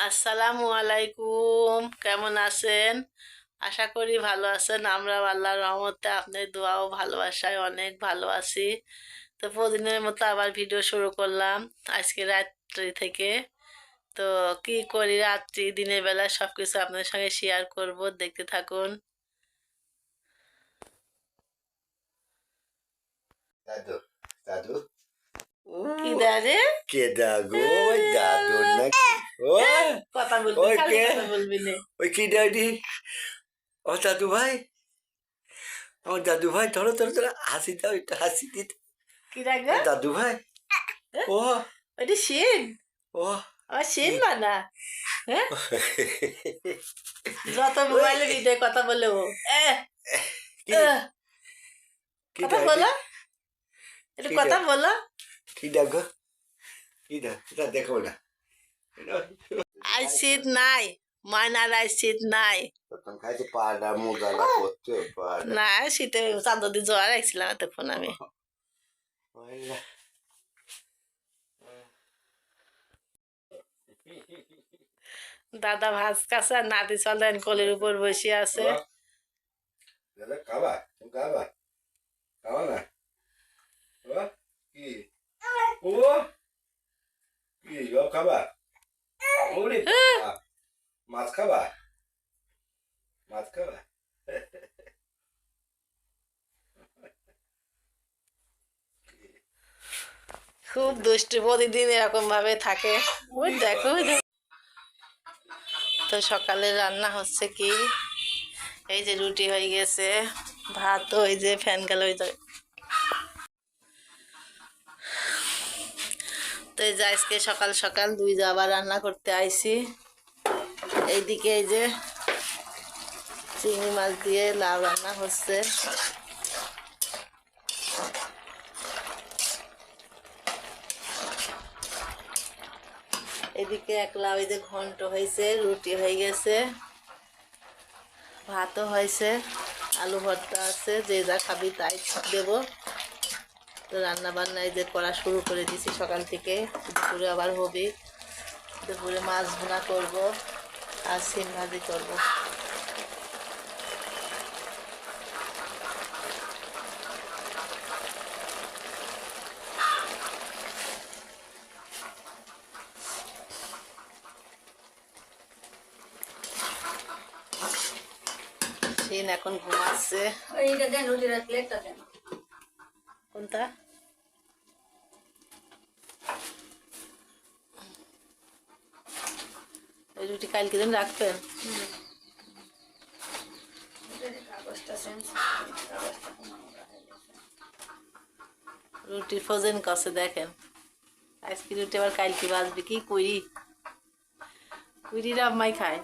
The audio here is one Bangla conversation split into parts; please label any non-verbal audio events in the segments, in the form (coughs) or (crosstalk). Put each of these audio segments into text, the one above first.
আসসালামু আলাইকুম। কেমন আছেন? আশা করি ভালো আছেন। আমরা আল্লাহর রহমতে আপনার দোয়া ও ভালোবাসায় অনেক ভালো আছি। তো প্রতিদিনের মতো আবার ভিডিও শুরু করলাম আজকে রাত্রি থেকে। তো কি করি রাত্রি দিনের বেলা সব কিছু আপনাদের সঙ্গে শেয়ার করব। দেখতে থাকুন। দাদু দাদু। কি দাঁড়ে কে দাদু? ওই দাদু নাকি? ও কথা বলবি খালি? কথা বলবি না। ওই কি দাদি ও দাদু ভাই? ও দাদু ভাই ধরো ধরো ধরো হাসি দাও একটু হাসি দিতে। কি রাখবে দাদু ভাই? ও। ওইটা শিন ও। আমার শিন বানা হ্যাঁ? (laughs) যত মোবাইলে ভিডিও কথা বলে ও। এ কি কি কথা? বলো। একটু কথা? বলো। কি দেখো কি দেখ এটা দেখো না। আই শীত নাই ময়নার আই শীত নাই না শীতে চাঁদ দিয়ে জোয়ার রাখছিলাম এতক্ষণ আমি। ওইলা। দাদা ভাজ কাছে নাতি চলেন কোলের উপর বসে আছে। কি? ও কি? খাবা। মাছ খাবা? মাছ খাবা? খুব? দুষ্টু প্রতিদিন এরকম ভাবে থাকে। ওই দেখো ওই দেখো। তো সকালে রান্না হচ্ছে কি? এই যে রুটি হয়ে গেছে ভাত ওই যে ফ্যান গেল ওই যে তো এই যে আজকে সকাল সকাল দুই যাবার রান্না করতে আইছি। এইদিকে এই যে চিংড়ি মাছ দিয়ে লাউ রান্না হচ্ছে। এদিকে একলা ওই যে ঘন্ট হয়েছে, রুটি হয়ে গেছে, ভাতও হয়েছে, আলু ভর্তা আছে, যে যা খাবি তাই দেব। তো রান্না বান্না যে করা শুরু করে দিছি সকাল থেকে দুপুরে আবার হবে। দুপুরে মাছ ভুনা করব আর সিম ভাজি করব। সিন এখন ঘুমাচ্ছে। দেন। কোনটা? রুটি কালকে দিন রাখবেন। রুটি ফ্রোজেন কষে দেখেন। আজকে রুটি আবার কালকে বাজবে, কি কুইরি কুইরিরা আম্মাই খায়।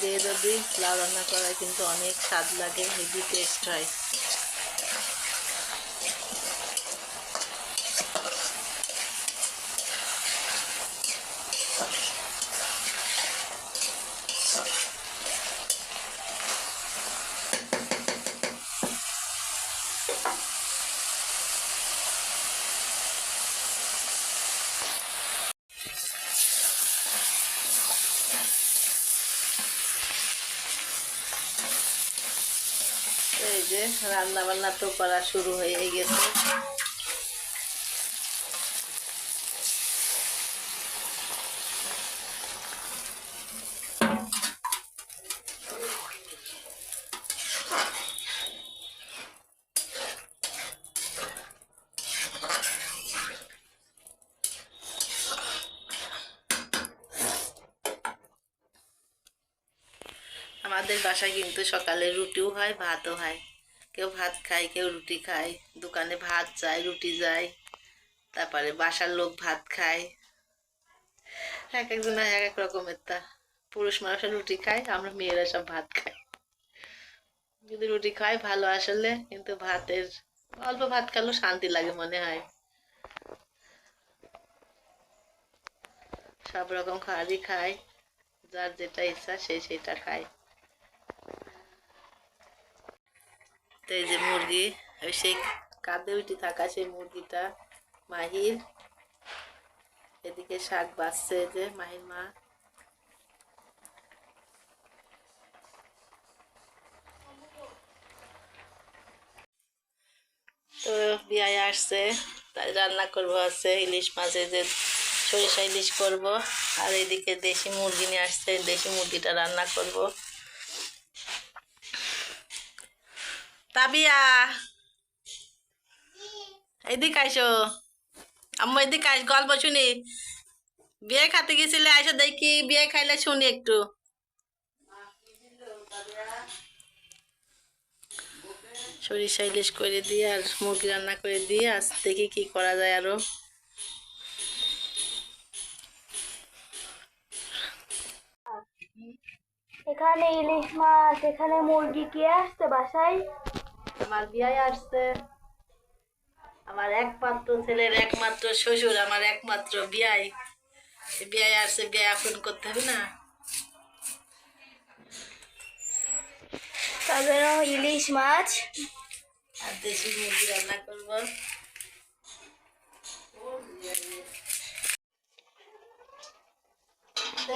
দিয়ে যদি লাউ রান্না করায় কিন্তু অনেক স্বাদ লাগে, হেভি টেস্ট হয়। এই যে রান্না বান্না তো করা শুরু হয়ে গেছে। আমাদের বাসায় কিন্তু সকালে রুটিও হয়, ভাতও হয়। কেউ ভাত খায়, কেউ রুটি খায়, দোকানে ভাত যায়, রুটি যায়, তারপরে বাসার লোক ভাত খায়। এক একজন এক এক রকমের তা। পুরুষ মানুষের রুটি খায়, আমরা মেয়েরা সব ভাত খাই। যদি রুটি খাই ভালো আসলে, কিন্তু ভাতের, অল্প ভাত খেলেও শান্তি লাগে মনে হয়। সব রকম খাবারই খায়, যার যেটা ইচ্ছা সে সেটা খায়। তো এই যে মুরগি ওই সেই কাঁধে উঠে থাকা সেই মুরগিটা, মাহির। এদিকে শাক এই যে মাহির মা। তো বিয়ায় আসছে, তাই রান্না করব আছে ইলিশ মাছের যে সরিষা ইলিশ করব। আর এদিকে দেশি মুরগি নিয়ে আসছে, দেশি মুরগিটা রান্না করব। তাবিয়া। এদিকে আইসো। আম্মু এদিকে আইস, গল্প শুনি। বিয়ে খাতে গেছিলে, আইসো দেখি, বিয়ে খাইলে শুনি একটু। সরিষা ইলিশ করে দিয়ে আর মুরগি রান্না করে দিয়ে, আজ দেখি কি করা যায় আরও। এখানে ইলিশ মাছ, এখানে মুরগি কে আসছে বাসায়? আমার বিয়ে আসছে। আমার একমাত্র ছেলের একমাত্র শ্বশুর আমার একমাত্র বিয়াই। বিয়ে আসছে বিয়ে আপন করতে হবে না। তাদের ইলিশ মাছ। আর দেশি মুরগি রান্না করব।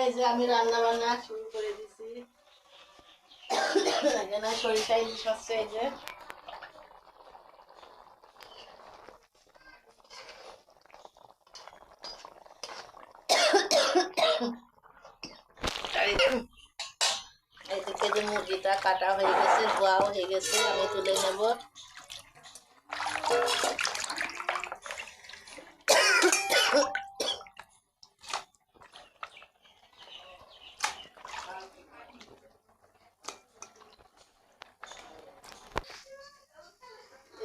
এই যে আমি রান্না বান্না শুরু করে দিছি। (coughs) এখানে সরিষা ইলিশ হচ্ছে এই যে আর এই যে- এদিকে যে মুরগিটা কাটা হয়ে গেছে ধোয়াও হয়ে গেছে আমি তুলে নেব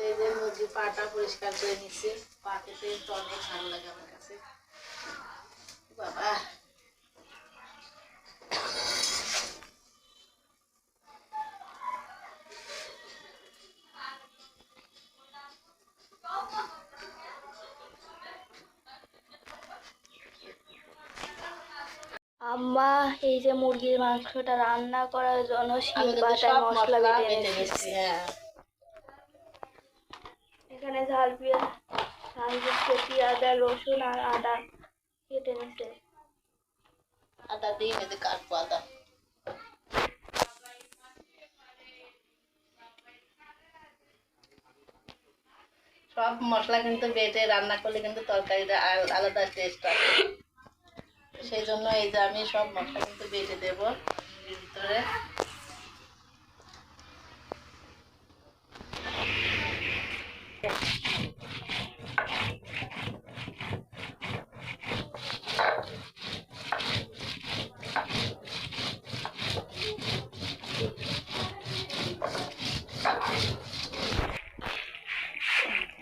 এই যে মুরগি পাটা পরিষ্কার করে নিচ্ছি পা খেতে তো অনেক ভালো লাগে আমার কাছে আম্মা এই যে মুরগির মাংসটা রান্না করার জন্য শিল পাতায় মশলা বেটে নিচ্ছি হ্যাঁ। এখানে ঝাল পেঁয়াজ ঝাল পেঁয়াজ রসুন আর আদা কেটে নিচ্ছে আদা দিয়ে মেয়েদের কাটবো আদা। সব মশলা কিন্তু বেটে রান্না করলে কিন্তু তরকারিটা আলাদা টেস্ট আসে। সেই জন্য এই যে আমি সব মশলা কিন্তু বেটে দেবো ভিতরে।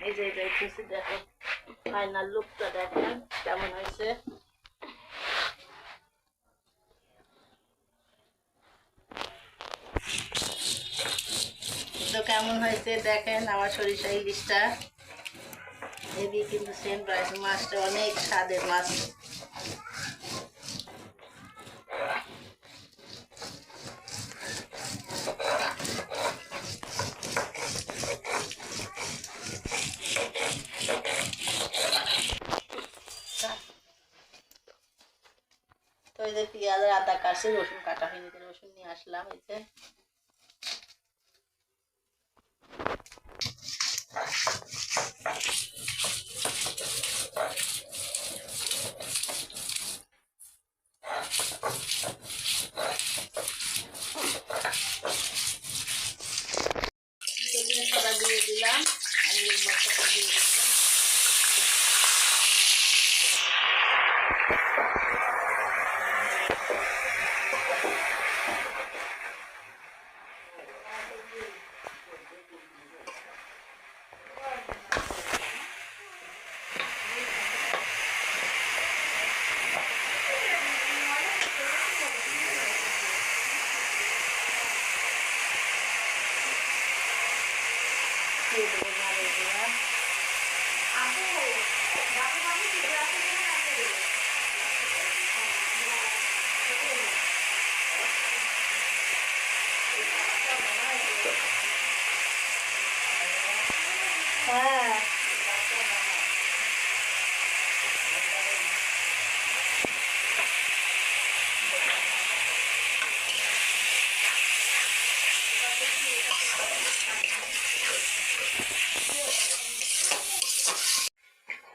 এই যে দেখো ফাইনাল লুকটা দেখেন, কেমন হয়েছে তো কেমন হয়েছে দেখেন আমার সরিষা ইলিশটা। এদিকে কিন্তু সেম প্রাইস মাছটা অনেক স্বাদের মাছ। তো এই যে পেঁয়াজ আদা কাটছে, রসুন কাটা হয়নি, রসুন নিয়ে আসলাম যে বেকিং সোডা দিয়ে দিলাম আমি এই মশলাটা দিয়ে দেবো দিয়ে দেবো নাড়িয়ে দিলাম হ্যাঁ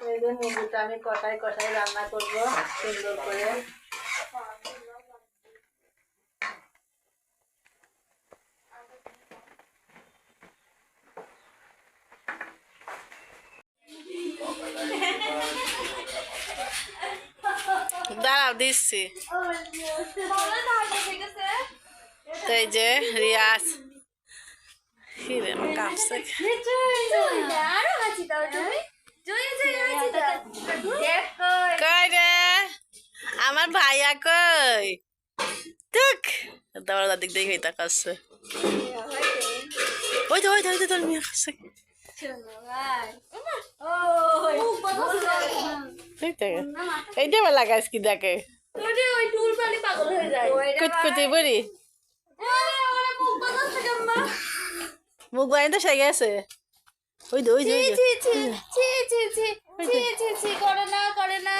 এই আমি কষাই কষাই রান্না করব? সুন্দর করে। দাঁড়াও দিচ্ছি। তো এই যে রিয়াজ। হিরে আমার আরও হাসি দাও তুমি। কই রে আমার ভাইয়া কই তুক দাঁড়া দাদিক দেখে তা কাছে ওই তো ওই তো ওই তো তোর মেয়ে কাছে দেখে কুতকুতি মুখ বানি তো সে গেছে ওই তো ওই যে ছি ছি ছি ছি ছি ছি ছি ছি করে না করে না।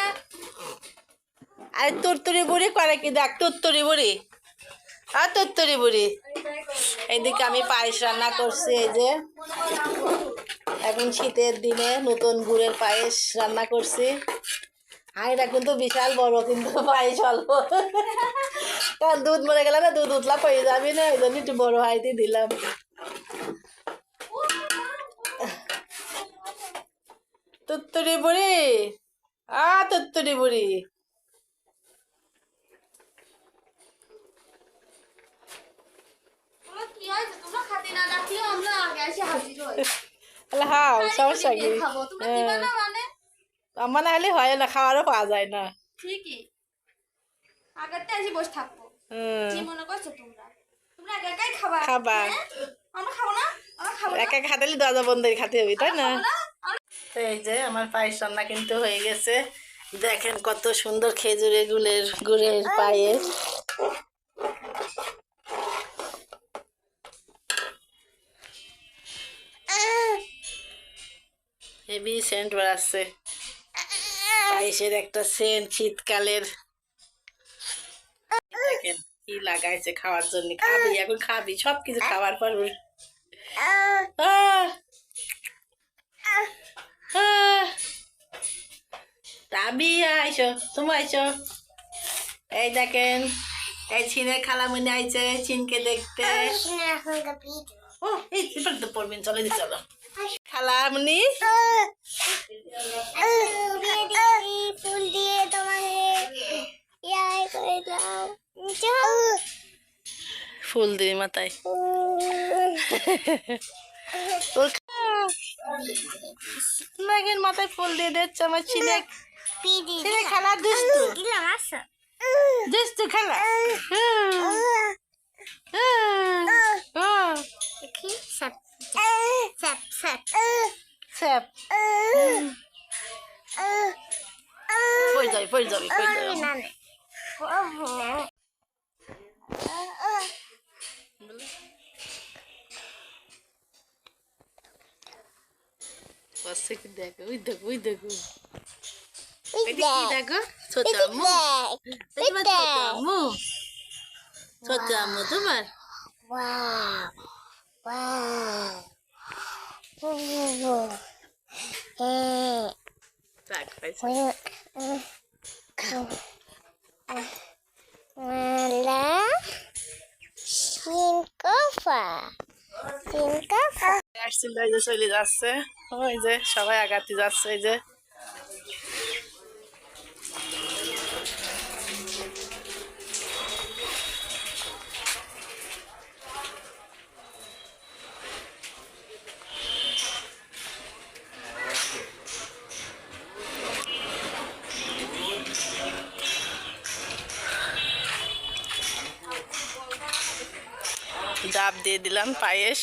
আরে তোরতরি বুড়ি করে কি? দেখ তোরতরি বুড়ি। আর তোরতরি বুড়ি। এইদিকে আমি পায়েস রান্না করছি এই যে। এখন শীতের দিনে নতুন গুড়ের পায়েস রান্না করছি। হাঁড়িটা কিন্তু বিশাল বড় কিন্তু পায়েস অল্প। কারণ দুধ মরে গেলে না দুধ উতলা পেয়ে যাবি না ওই জন্য একটু বড় হাঁড়িতে দিলাম তুত্তুরি বুড়ি আ তুত্তুরি বুড়ি তোমরা কি হয়েছে তোমরা খাতে না ডাকলেও আমরা হাও সমস্যা কি? খাব। তোমরা দিবা না মানে? আমার না হলে হয় না খাওয়ারও পাওয়া যায় না। ঠিকই। আগেরটা এসে বসে থাকব। কি মনে করছ তোমরা? তোমরা একা একাই খাবা? খাবা। হ্যাঁ? আমরা খাব না? আমরা খাব না? একা একা খাতে দরজা বন্ধ করে খাতে হবে তাই না? তো এই যে আমার পায়েস রান্না কিন্তু হয়ে গেছে। দেখেন কত সুন্দর খেজুরের গুলের গুড়ের পায়েস হেভি সেন্ট বেড়াচ্ছে। পায়েসের একটা সেন্ট শীতকালের। দেখেন কি লাগাইছে খাওয়ার জন্য। খাবি, এখন খাবি সব কিছু খাওয়ার পর রাবি আইসো তুমি আইসো। এই দেখেন এই চিনের খালামুনি আইছে চিনকে দেখতে। ও এই এবার তো পড়বেন চলে দি চলো। খালামুনি? ফুল দিয়ে (laughs) ফুল মাথায় ম্যাগের মাথায় ফুল দিয়ে দিচ্ছে আমার ছেলে। ছেলে খেলা দুষ্টু। দুষ্টু খেলা। পড়ে যাবে পড়ে যাবে পড়ে যাবে। দেখো ওই দেখো এটা কি দেখো ছোট আম্মু এটা তোমার ছোট আম্মু ছোট আম্মু তোমার থাক পাইছে আসছিল চলে যাচ্ছে। ওই যে সবাই আগাতে যাচ্ছে এই যে। ডাব দিয়ে দিলাম পায়েস।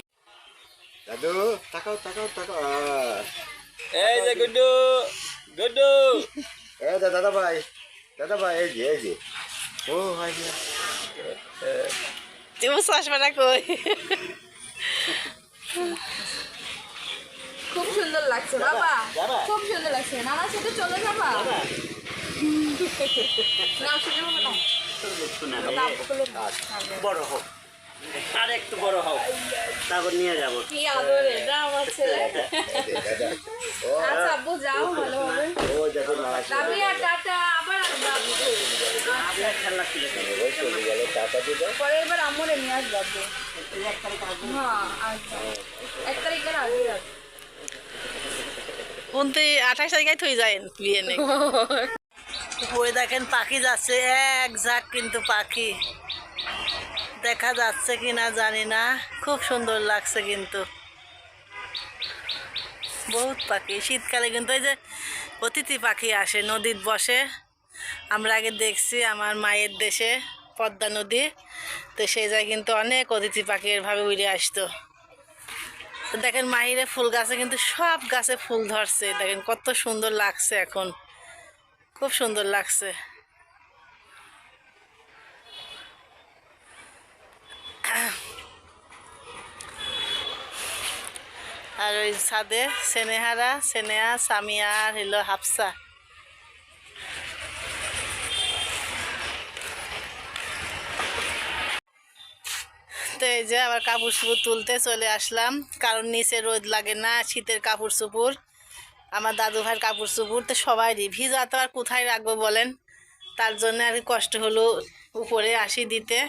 দাদু তাকাও তাকাও তাকাও। এই যে গুড্ডু গুড্ডু। এই দা- দাদা ভাই দাদা ভাই এই যে এই যে। ও ভাই তুমি চশমাটা কই? খুব সুন্দর লাগছে বাবা। খুব সুন্দর লাগছে। নানার সাথে চলে যাবা। না শুনে হবে না। বড় হোক আর একটু বড় হোক তারপর নিয়ে যাব। ও আচ্ছা দেখো খেলা ছিল নিয়ে আসবে হ্যাঁ আচ্ছা। এক তারিখের আগে আঠাশ তারিখে থই যায় বিয়ে নেই (laughs) দেখেন পাখি যাচ্ছে। এক ঝাঁক কিন্তু পাখি। দেখা যাচ্ছে কি না জানি না। খুব সুন্দর লাগছে কিন্তু। বহুত পাখি। শীতকালে কিন্তু এই যে অতিথি পাখি আসে নদীর বসে। আমরা আগে দেখছি আমার মায়ের দেশে, পদ্মা নদী। তো সেই জায়গায় কিন্তু অনেক অতিথি পাখি এভাবে উড়ে আসতো। দেখেন মাহিরে ফুল গাছে কিন্তু সব গাছে ফুল ধরছে। দেখেন কত সুন্দর লাগছে এখন। খুব সুন্দর লাগছে। আর ওই ছাদে সেনেহারা, সেনেহা, সামিয়া আর হইল হাফসা। তো এই যে আবার কাপড় চুপড় তুলতে চলে আসলাম, কারণ নিচে রোদ লাগে না, শীতের কাপড় চুপুর আমার দাদু ভাইয়ের কাপড় চুপুর তো সবাইরই ভিজা তো আর কোথায় রাখব বলেন? তার জন্য আর কষ্ট হলো উপরে আসি দিতে।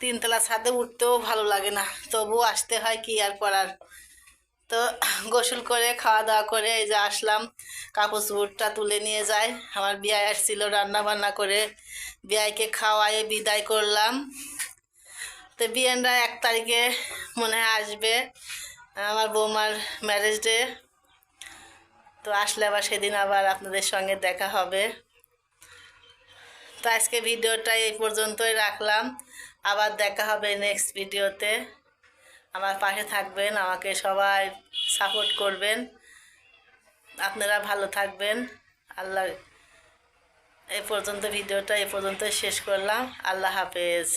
তিনতলা ছাদে উঠতেও ভালো লাগে না তবু আসতে হয় কি আর করার? তো গোসল করে খাওয়া দাওয়া করে এই যে আসলাম। কাপড় চুপড়টা তুলে নিয়ে যায় আমার বিয়ায় আসছিল রান্না বান্না করে। বিয়াইকে খাওয়ায়ে বিদায় করলাম। তো বিয়েনরা এক তারিখে মনে হয় আসবে আমার বৌমার ম্যারেজ ডে তো আসলে আবার সেদিন আবার আপনাদের সঙ্গে দেখা হবে। তো আজকে ভিডিওটা এই পর্যন্তই রাখলাম। আবার দেখা হবে নেক্সট ভিডিওতে আমার পাশে থাকবেন, আমাকে সবাই সাপোর্ট করবেন। আপনারা ভালো থাকবেন। আল্লাহ এ পর্যন্ত ভিডিওটা এ পর্যন্ত শেষ করলাম। আল্লাহ হাফেজ।